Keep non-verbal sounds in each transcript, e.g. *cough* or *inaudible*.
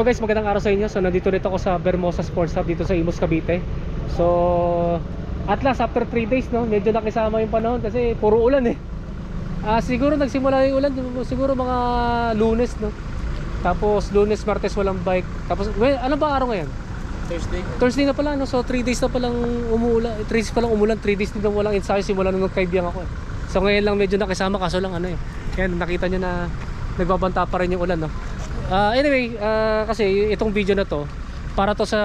Hello guys, magandang araw sa inyo. So nandito rin ako sa Bermosa Sports Hub dito sa Imus Cavite. So at last after 3 days no, medyo nakisama yung panahon kasi puro ulan eh. Ah siguro nagsimula yung ulan siguro mga Lunes no. Tapos Lunes, Martes walang bike. Tapos well, ano ba araw ngayon? Thursday. Thursday na pala no. So 3 days na palang umuulan. 3 days pa lang umulan, 3 days din na walang ensayo simula nung nagkaibigan ako. Eh. So ngayon lang medyo nakisama kaso lang ano eh. Yan nakita nyo na nagbabanta pa rin yung ulan no. Ah, anyway, ah, kasi itong video na to para to sa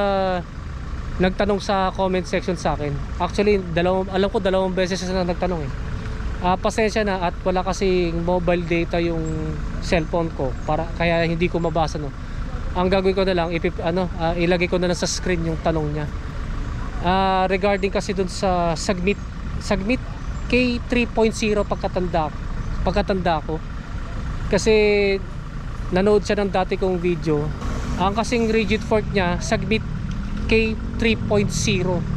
nagtanong sa comment section sa akin. Actually, dalawang alam ko dalawang beses na nagtanong eh. Ah, pasensya na at wala kasi mobile data yung cellphone ko para kaya hindi ko mabasa no. Ang gagawin ko na lang ipip, ano, ah, ilagay ko na lang sa screen yung tanong niya. Ah, regarding kasi dun sa Sagmit Sagmit K3.0 pagkatanda pagkatanda ko. Kasi nanood siya ng dati kong video. Ang kasing rigid fork niya, Sagbit K3.0.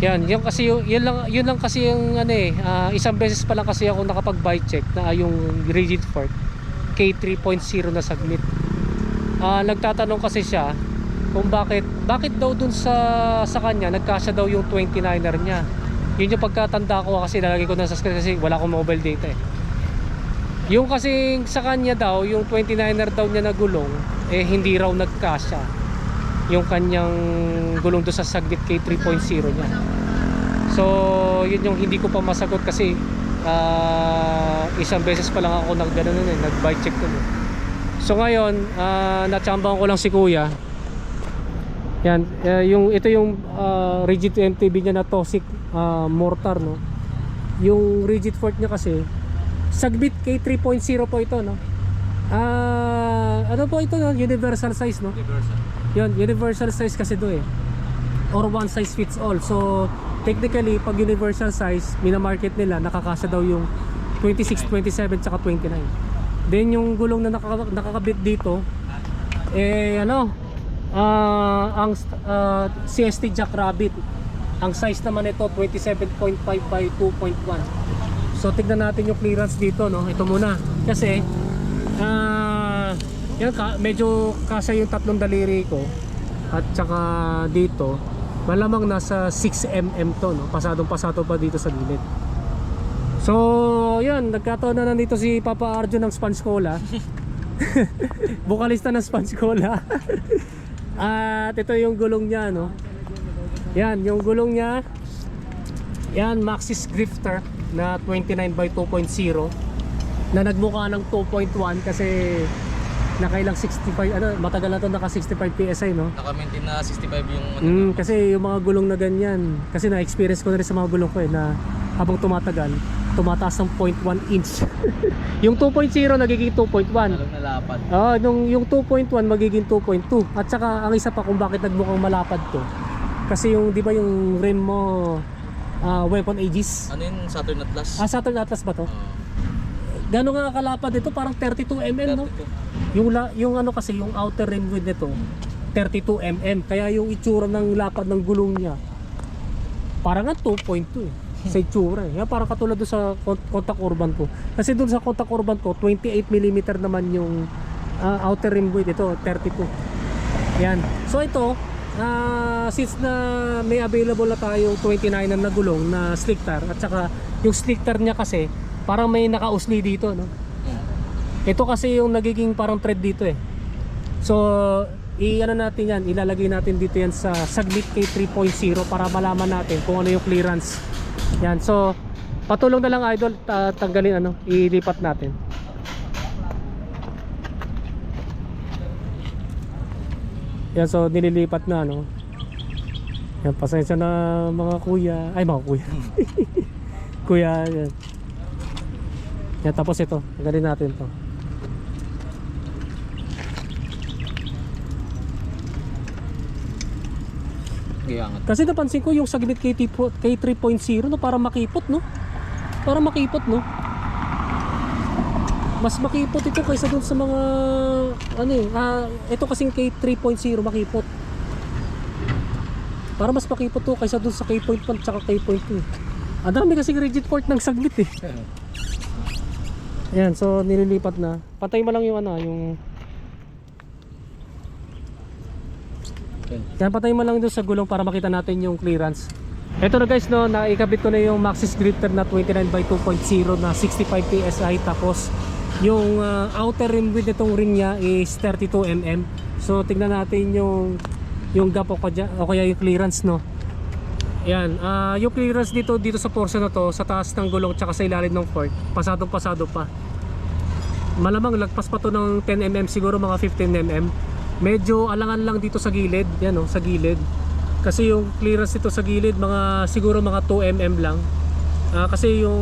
Yan, yun kasi yung, yun lang yun lang kasi yung ano eh, ah, isang beses pa lang kasi ako nakapag bike check na yung rigid fork K3.0 na Sagbit. Ah, nagtatanong kasi siya kung bakit bakit daw dun sa sa kanya nagkasya daw yung 29er niya. Yun yung pagkatanda ko kasi nalagay ko na sa kasi wala akong mobile data eh. Yung kasi sa kanya daw, yung 29er daw niya na gulong, eh hindi raw nagkasya. Yung kanyang gulong do sa Saglit K3.0 niya. So, yun yung hindi ko pa masagot kasi ah, isang beses pa lang ako nag ganun nun eh, nag bike check nun eh. So ngayon, uh, natsambahan ko lang si Kuya. Yan, eh, yung ito yung ah, rigid MTB niya na Tosik ah, mortar no. Yung rigid fork niya kasi Sagbit K3.0 po ito no. Ah, ano po ito no? Universal size no. Universal. Yun, universal size kasi do eh. Or one size fits all. So, technically, pag universal size, minamarket nila, nakakasa daw yung 26, 27, tsaka 29. Then, yung gulong na nakaka- nakakabit dito, eh, ano, ah, ang ah, CST Jackrabbit. Ang size naman ito, 27.5 by 2.1. So, tignan natin yung clearance dito, no? Ito muna. Kasi, ah, yan, ka, medyo kasa yung tatlong daliri ko. At saka dito, malamang nasa 6mm to, no? Pasadong pasado pa dito sa gilid. So, yan, nagkataon na nandito si Papa Arjo ng Sponge Cola. *laughs* Bukalista ng Sponge Cola. *laughs* At ito yung gulong niya, no? Yan, yung gulong niya. Yan, Maxis Grifter na 29 by 2.0 na nagmukha ng 2.1 kasi nakailang 65 ano matagal na to naka 65 PSI no Naka-maintain na 65 yung ano. Mm, kasi yung mga gulong na ganyan, kasi na-experience ko na rin sa mga gulong ko eh, na habang tumatagal, tumataas ng 0.1 inch. *laughs* yung 2.0 nagiging 2.1. Lalong nalapad. Ah, nung yung 2.1 magiging 2.2. At saka ang isa pa kung bakit nagmukhang malapad to. Kasi yung 'di ba yung rim mo ah, weapon aegis. Ano yun? Saturn Atlas? Ah, Saturn Atlas ba to? Gano'n nga kalapad ito? Parang 32 mm no? 32. Yung la, yung ano kasi yung outer rim width nito 32 mm. Kaya yung itsura ng lapad ng gulong niya parang nga 2.2 eh. Sa itsura eh. Yan, parang katulad doon sa con- contact urban ko. Kasi doon sa contact urban ko 28 mm naman yung ah, outer rim width ito 32. Yan. So ito ah, since na may available na tayong 29 na gulong na slick tire at saka yung slick tire niya kasi parang may nakausli dito no. Ito kasi yung nagiging parang thread dito eh. So, i-ano natin yan, ilalagay natin dito yan sa Saglit K3.0 para malaman natin kung ano yung clearance. Yan, so patulong na lang idol, ta- tanggalin ano, ilipat natin. Yan, so nililipat na ano. Yan, pasensya na mga kuya. Ay, mga kuya. *laughs* kuya, yan. Yan, tapos ito, tanggalin natin to. Giyangat. Kasi napansin ko yung KT po- K3.0 no para makipot no. Para makipot no. Mas makipot ito kaysa dun sa mga ano eh, ah, ito kasing K3.0 makipot. Para mas makipot to kaysa dun sa K.1 tsaka K.2. eh. Ang dami kasing rigid port ng Saglit eh. Ayan, so nililipat na. Patay mo lang yung ano, yung Yun. Yan, patayin mo lang doon sa gulong para makita natin yung clearance. Ito na guys, no, naikabit ko na yung Maxxis Gripper na 29 by 2.0 na 65 PSI tapos yung uh, outer rim width nitong ring niya is 32 mm. So tingnan natin yung yung gap o kaya, o kaya yung clearance no. Yan, ah yung clearance dito dito sa portion na to sa taas ng gulong tsaka sa ilalim ng fork, pasadong pasado pa. Malamang lagpas pa to ng 10 mm siguro mga 15 mm. Medyo alangan lang dito sa gilid, yan oh, sa gilid. Kasi yung clearance dito sa gilid mga siguro mga 2 mm lang. Ah, kasi yung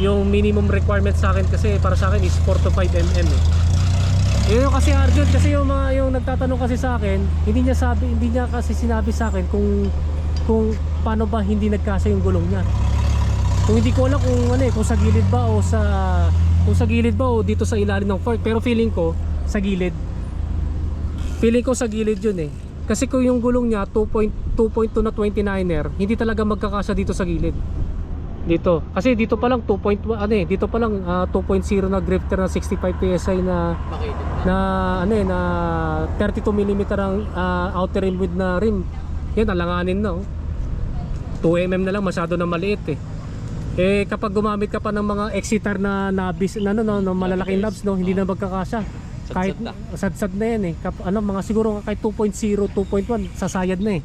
yung minimum requirement sa akin kasi para sa akin is 4 to 5 mm eh. Yun kasi Arjun kasi yung mga yung nagtatanong kasi sa akin, hindi niya sabi hindi niya kasi sinabi sa akin kung kung paano ba hindi nagkasa yung gulong niya. Kung hindi ko alam kung ano eh, kung sa gilid ba o sa kung sa gilid ba o dito sa ilalim ng fork, pero feeling ko sa gilid. Feeling ko sa gilid yun eh. Kasi kung yung gulong niya 2.2.2 na 29er, hindi talaga magkakasa dito sa gilid. Dito. Kasi dito pa lang 2.1 ano eh, dito pa lang ah, 2.0 na grifter na 65 PSI na na. ano eh na 32 mm ang ah, outer rim width na rim. Yan alanganin na oh. 2 mm na lang masyado na maliit eh. Eh kapag gumamit ka pa ng mga exitar na nabis na ano no, no malalaking knobs no, hindi na magkakasya. Kahit sad-sad na yan eh. Kap, ano mga siguro kahit 2.0, 2.1 sasayad na eh.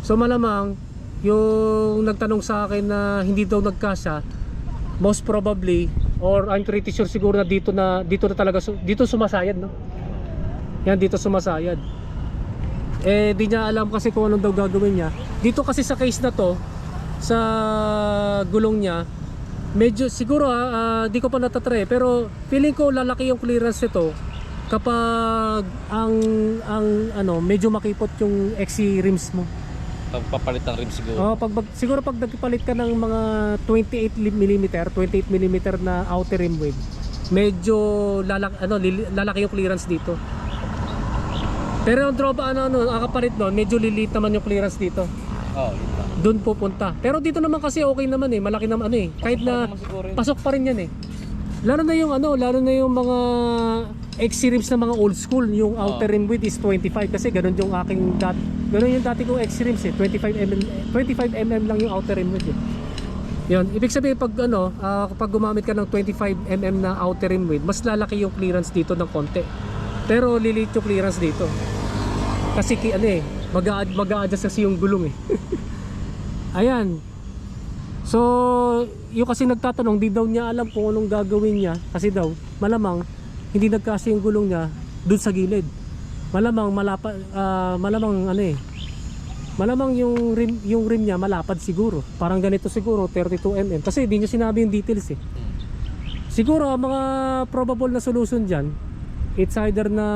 So malamang yung nagtanong sa akin na hindi daw nagkasya, most probably or I'm pretty sure siguro na dito na dito na talaga dito sumasayad no. Yan dito sumasayad. Eh di niya alam kasi kung anong daw gagawin niya. Dito kasi sa case na to sa gulong niya medyo siguro ah, di ko pa natatry pero feeling ko lalaki yung clearance nito kapag ang ang ano medyo makipot yung XC rims mo. Pagpapalit ng rim siguro. Oh, pag, pag- siguro pag nagpalit ka ng mga 28 mm, 28 mm na outer rim width, medyo lalaki ano lalaki yung clearance dito. Pero yung drop ano ano, ang kapalit noon, medyo lilit naman yung clearance dito. Oo, yun lang. Doon pupunta. Pero dito naman kasi okay naman eh, malaki naman ano eh. Kahit na pasok pa rin yan eh. Lalo na yung ano, lalo na yung mga XC rims na mga old school, yung outer rim width is 25 kasi ganun yung aking dat ganun yung dati kong XC rims eh, 25 mm 25 mm lang yung outer rim width eh. Yun, ibig sabihin pag ano, ah, kapag gumamit ka ng 25 mm na outer rim width, mas lalaki yung clearance dito ng konti. Pero lilit yung clearance dito. Kasi ano eh, mag-a- mag-a-adjust kasi yung gulong eh. *laughs* Ayan, So, yung kasi nagtatanong, di daw niya alam kung anong gagawin niya kasi daw, malamang hindi nagkasi yung gulong niya dun sa gilid. Malamang malapa ah, malamang ano eh. Malamang yung rim yung rim niya malapad siguro. Parang ganito siguro 32 mm kasi di niya sinabi yung details eh. Siguro ang mga probable na solution diyan, it's either na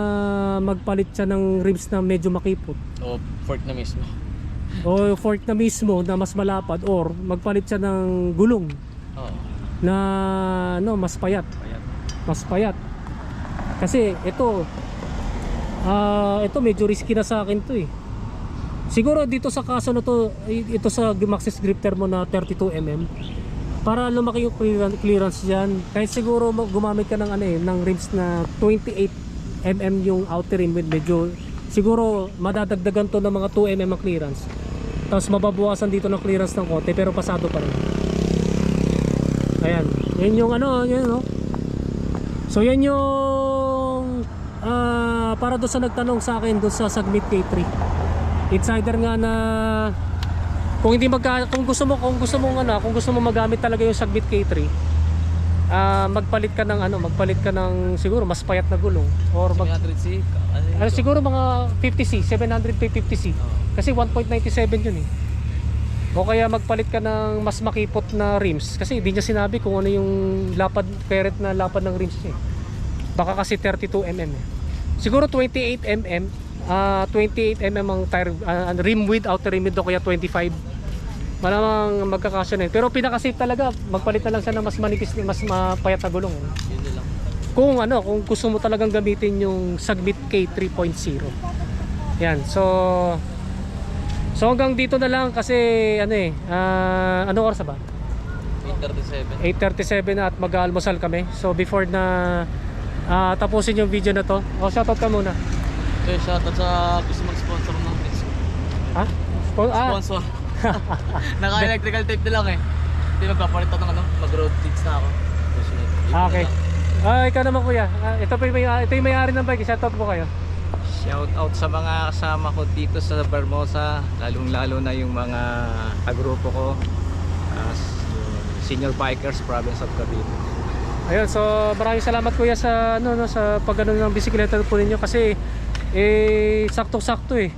magpalit siya ng rims na medyo makipot O fork na mismo. o fork na mismo na mas malapad or magpalit siya ng gulong Oo. na no mas payat Ayan. mas payat kasi ito ah ito medyo risky na sa akin to eh siguro dito sa kaso na to ito sa Maxxis Gripter mo na 32 mm para lumaki yung clearance, clearance dyan kahit siguro gumamit ka ng ano eh ng rims na 28 mm yung outer rim with medyo siguro madadagdagan to ng mga 2 mm ang clearance tapos mababawasan dito ng clearance ng konti pero pasado pa rin Ayan. Yan yung ano, yan no. So yan yung ah, para doon sa nagtanong sa akin doon sa Submit K3. It's either nga na kung hindi magka kung gusto mo kung gusto mo ano, kung gusto mo magamit talaga yung Submit K3, ah magpalit ka ng ano, magpalit ka ng siguro mas payat na gulong or mag 300C. Ano ano, siguro mga 50C, 700 50C. Oo. Kasi 1.97 yun eh. O kaya magpalit ka ng mas makipot na rims kasi hindi niya sinabi kung ano yung lapad peret na lapad ng rims niya. eh. Baka kasi 32 mm. eh. Siguro 28 mm, ah 28 mm ang tire ah, rim width, outer rim width o kaya 25. Malamang magkakasya na yun. Pero pinaka-safe talaga, magpalit na lang siya ng mas manipis, mas mapayat na gulong. eh. Kung ano, kung gusto mo talagang gamitin yung Sagbit K 3.0. Yan. So So hanggang dito na lang kasi ano eh, ah, ano oras ba? 837. 8.37 na at mag-almusal kami. So before na ah, tapusin yung video na to, o shoutout ka muna. So, shoutout sa gusto mag-sponsor Ha? Spo- ah, Sponsor. *laughs* Naka-electrical tape na lang eh. Hindi magpapalit ako ng ano, mag-road tips na ako. Ah, okay. Ah, ikaw naman kuya. Ah, ito pa yung may, ito yung may-ari ng bike. Shoutout po kayo. Shout out sa mga kasama ko dito sa Bermosa, lalong-lalo na yung mga kagrupo ko, as Senior Bikers Province of Cavite. Ayun, so maraming salamat kuya sa ano no sa pagano ng bisikleta po ninyo kasi eh sakto-sakto eh.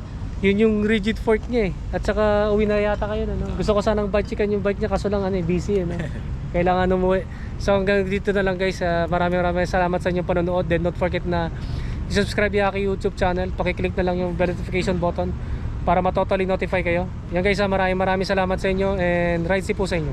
Yun yung rigid fork niya eh. At saka uwi na yata kayo no. Gusto ko sanang bike yung bike niya kaso lang ano eh busy eh no. *laughs* Kailangan umuwi. So hanggang dito na lang guys. Ah, maraming maraming salamat sa inyong panonood. Then don't forget na i-subscribe yung aking YouTube channel. Paki-click na lang yung bell notification button para ma-totally notify kayo. Yan guys, ah, maraming maraming salamat sa inyo and ride si po sa inyo.